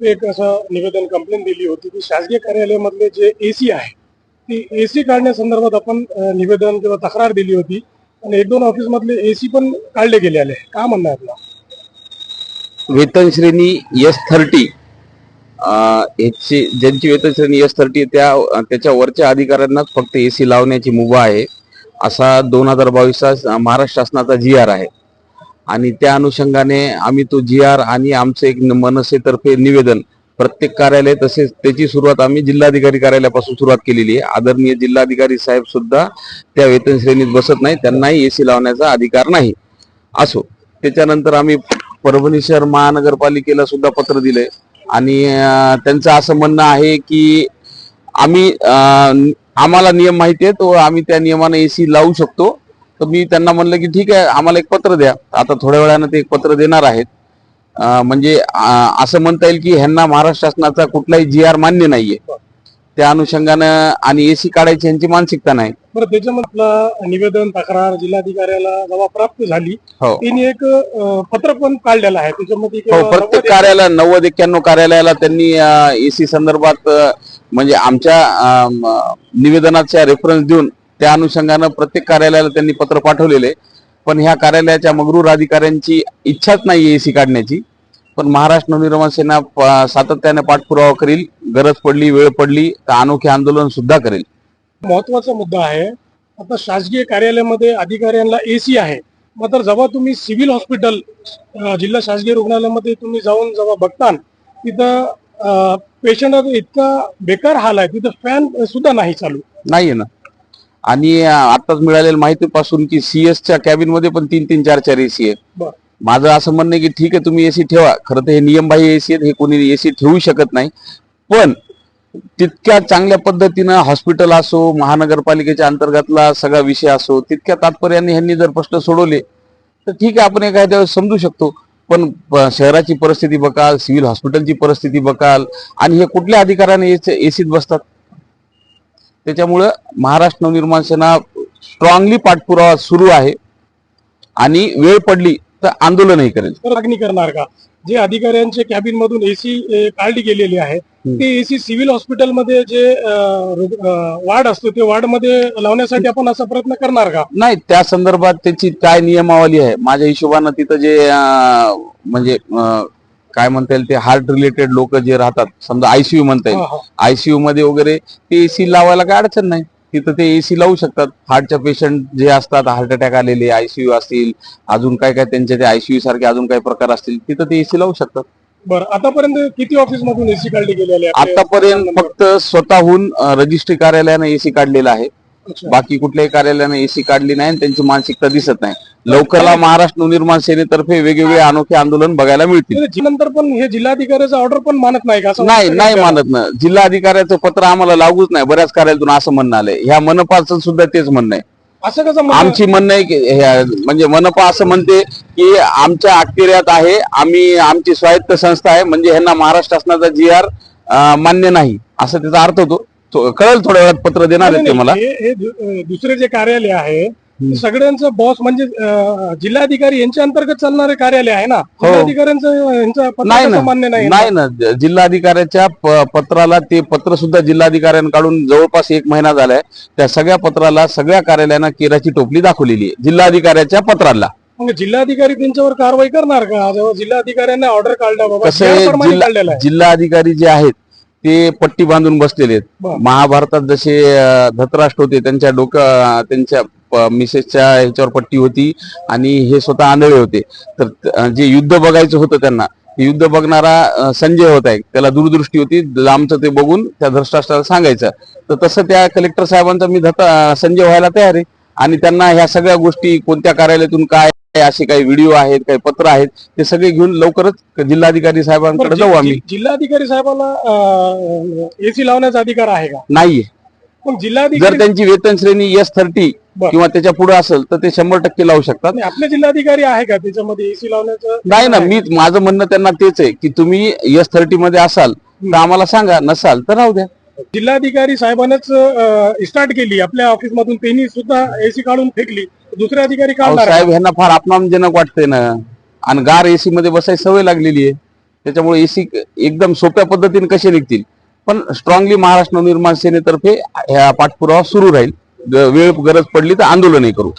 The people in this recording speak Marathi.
एक असं निवेदन कंप्लेंट दिली होती की शासकीय कार्यालयामधले जे एसी आहे ती एसी काढण्यासंदर्भात आपण निवेदन किंवा तक्रार दिली होती. आणि एक दोन ऑफिस मधले एसी पण काढले गेले आले. का म्हणणं आपला आपलं वेतन श्रेणी एस थर्टी ज्यांची वेतन श्रेणी एस थर्टी त्या त्याच्या वरच्या अधिकाऱ्यांनाच फक्त एसी लावण्याची मुभा आहे. असा दोन हजार बावीसचा महाराष्ट्र शासनाचा जी आर आहे. आणि त्या अनुषंगाने आम्ही तो जी आर आणि आमचं एक मनसेतर्फे निवेदन प्रत्येक कार्यालय तसेच त्याची सुरुवात आम्ही जिल्हाधिकारी कार्यालयापासून सुरुवात केलेली आहे. आदरणीय जिल्हाधिकारी साहेब सुद्धा त्या वेतन श्रेणीत बसत नाही त्यांनाही एसी लावण्याचा अधिकार नाही. असो त्याच्यानंतर आम्ही परभणी शहर महानगरपालिकेला सुद्धा पत्र दिले आणि त्यांचं असं म्हणणं आहे की आम्ही आम्हाला नियम माहिती आहेत व आम्ही त्या नियमाने एसी लावू शकतो. तर मी त्यांना म्हणलं की ठीक आहे आम्हाला एक पत्र द्या. आता थोड्या वेळानं ते एक पत्र देणार आहेत. म्हणजे असं म्हणता येईल की ह्यांना महाराष्ट्र शासनाचा कुठलाही जी आर मान्य नाहीये. त्या अनुषंगानं आणि एसी काढायची यांची मानसिकता नाही. बरं त्याच्यामध्ये आपलं निवेदन तक्रार जिल्हाधिकाऱ्याला जेव्हा प्राप्त झाली. हो. त्यांनी एक पत्र पण काढलेलं आहे. त्याच्यामध्ये हो प्रत्येक कार्यालय नव्वद एक्क्याण्णव कार्यालयाला त्यांनी एसी संदर्भात म्हणजे आमच्या अ, म, निवेदनाचा रेफरन्स देऊन त्या अनुषंगानं प्रत्येक कार्यालयाला त्यांनी पत्र पाठवलेले. पण ह्या कार्यालयाच्या मगरूर अधिकाऱ्यांची इच्छाच नाही एसी काढण्याची. पण महाराष्ट्र नवनिर्माण सेना सातत्याने पाठपुरावा करील गरज पडली वेळ पडली तर अनोखे आंदोलन सुद्धा करेल. महत्त्वाचा मुद्दा आहे. आता शासकीय कार्यालयामध्ये अधिकाऱ्यांना एसी आहे. मात्र जेव्हा तुम्ही सिव्हिल हॉस्पिटल जिल्हा शासकीय रुग्णालयामध्ये तुम्ही जाऊन जेव्हा बघता तिथं पेशंट इतका बेकार हाल आहे. तिथं फॅन सुद्धा नाही चालू. नाहीये ना. आणि आताच मिळालेल्या माहितीपासून की सीएस च्या कॅबिनमध्ये पण तीन तीन चार चार एसी आहेत. माझं असं म्हणणं आहे की ठीक आहे तुम्ही एसी ठेवा. खरं तर हे नियमबाह्य एसी आहेत हे कोणी एसी ठेवू शकत नाही. पण तितक्या चांगल्या पद्धतीनं हॉस्पिटल असो महानगरपालिकेच्या अंतर्गतला सगळा विषय असो तितक्या तात्पर्याने ह्यांनी जर प्रश्न सोडवले तर ठीक आहे आपण एखाद्या वेळेस समजू शकतो. पण शहराची परिस्थिती बघाल सिव्हिल हॉस्पिटलची परिस्थिती बघाल आणि हे कुठल्या अधिकाऱ्याने एसीत बसतात? त्याच्यामुळं महाराष्ट्र नवनिर्माण सेना स्ट्रॉंगली पाठपुरावा सुरू आहे. आणि वेळ पडली तर आंदोलनही करेल. मागणी करणार का? जे अधिकाऱ्यांचे कॅबिन मधून एसी काढली गेलेली आहे ते एसी सिव्हिल हॉस्पिटलमध्ये जे वार्ड असतो ते वार्डमध्ये लावण्यासाठी आपण असा प्रयत्न करणार का? नाही त्या संदर्भात त्याची काय नियमावली आहे? माझ्या हिशोबानं तिथं जे म्हणजे काय म्हणता येईल ते हार्ट रिलेटेड लोक जे राहतात समजा आयसीयू म्हणता येईल. हा, हा. आयसीयू मध्ये वगैरे ते एसी लावायला काय अडचण नाही. तिथं ते एसी लावू शकतात. हार्टच्या पेशंट जे असतात हार्ट अटॅक आलेले आयसीयू असतील अजून काय काय त्यांचे ते आयसीयू सारखे अजून काही प्रकार असतील तिथं ते एसी लावू शकतात. बरं आतापर्यंत किती ऑफिस मधून एसी काढली गेलेली आहे? आतापर्यंत फक्त स्वतःहून रजिस्ट्री कार्यालयाने एसी काढलेला आहे. बाकी कुठल्याही कार्यालयाने एसी काढली नाही आणि त्यांची मानसिकता दिसत नाही. लवकरला महाराष्ट्र नवनिर्माण सेनेतर्फे वेगवेगळे अनोखे आंदोलन बघायला मिळतील. तर नंतर पण हे जिल्हाधिकाऱ्याचा ऑर्डर पण मानत नाही का नाही नाही? मानत ना. जिल्हा अधिकाऱ्याचं पत्र आम्हाला लागूच नाही. बऱ्याच कार्यालयातून असं म्हणणं आलंय. ह्या मनपाचं सुद्धा तेच म्हणणं आहे. असं कसं? आमची म्हणणं आहे की म्हणजे मनपा असं म्हणते की आमच्या अखत्यारीत आहे. आम्ही आमची स्वायत्त संस्था आहे. म्हणजे ह्यांना महाराष्ट्र शासनाचा जी आर मान्य नाही. असं त्याचा अर्थ होतो. कळेल थोड्या वेळात पत्र देणार आहे ते मला. हे हे दु- दुसरे जे कार्यालय आहे ते सगळ्यांचं बॉस म्हणजे अं, जिल्हाधिकारी यांच्या अंतर्गत चालणारे कार्यालय आहे ना? जिल्हाधिकाऱ्यांचं यांचं पत्र नाही मान्य नाही नाही ना. ज- जिल्हाधिकाऱ्याच्या प- पत्राला ते पत्र सुद्धा जिल्हाधिकाऱ्यांकडून जवळपास एक महिना झालाय. त्या सगळ्या पत्राला सगळ्या कार्यालयांना केराची टोपली दाखवलेली आहे जिल्हाधिकाऱ्याच्या पत्राला. मग जिल्हाधिकारी त्यांच्यावर कारवाई करणार का? जेव्हा जिल्हाधिकाऱ्यांना ऑर्डर काढला बाबा कसं आहे त्याप्रमाणे जिल्हा काढलेलं आहे. जिल्हा अधिकारी जे आहेत ते पट्टी बांधून बसलेले आहेत. महाभारतात जसे धतराष्ट्र होते त्यांच्या डोकं त्यांच्या मिसेसच्या ह्याच्यावर पट्टी होती आणि हे स्वतः आंधळे होते. तर जे युद्ध बघायचं होतं त्यांना युद्ध बघणारा संजय होता एक. त्याला दूरदृष्टी होती लांबचं ते बघून त्या धृष्टाष्ट्राला सांगायचं. तर तसं त्या कलेक्टर साहेबांचा मी धत संजय व्हायला तयार आहे. आणि त्यांना ह्या सगळ्या गोष्टी कोणत्या कार्यालयातून काय असे काही व्हिडिओ आहेत काही पत्र आहेत ते सगळे घेऊन लवकरच जिल्हाधिकारी साहेबांकडे जाऊ आम्ही. जिल्हाधिकारी साहेबाला एसी लावण्याचा अधिकार आहे का? नाहीये. पण जर जिल्हाधिकारी त्यांची वेतन श्रेणी एस थर्टी. किंवा त्याच्या पुढे असेल तर ते शंभर टक्के लावू शकतात. नाही, आपले जिल्हाधिकारी आहे का? त्याच्यामध्ये एसी लावण्याचं नाही ना मी माझं म्हणणं त्यांना तेच आहे की तुम्ही एस थर्टी मध्ये असाल तर आम्हाला सांगा नसाल तर राहू द्या. जिल्हाधिकारी साहेबांनाच स्टार्ट केली. आपल्या ऑफिस मधून त्यांनी सुद्धा एसी काढून फेकली. दुसरे अधिकारी काढणार साहेब ह्यांना फार अपमानजनक वाटतंय ना. आणि गार एसी मध्ये बसायची सवय लागलेली आहे. त्याच्यामुळे एसी एकदम सोप्या पद्धतीने कसे निघतील? पण स्ट्रॉंगली महाराष्ट्र निर्माण सेनेतर्फे ह्या पाठपुरावा सुरू राहील. वेळ गरज पडली तर आंदोलनही करू.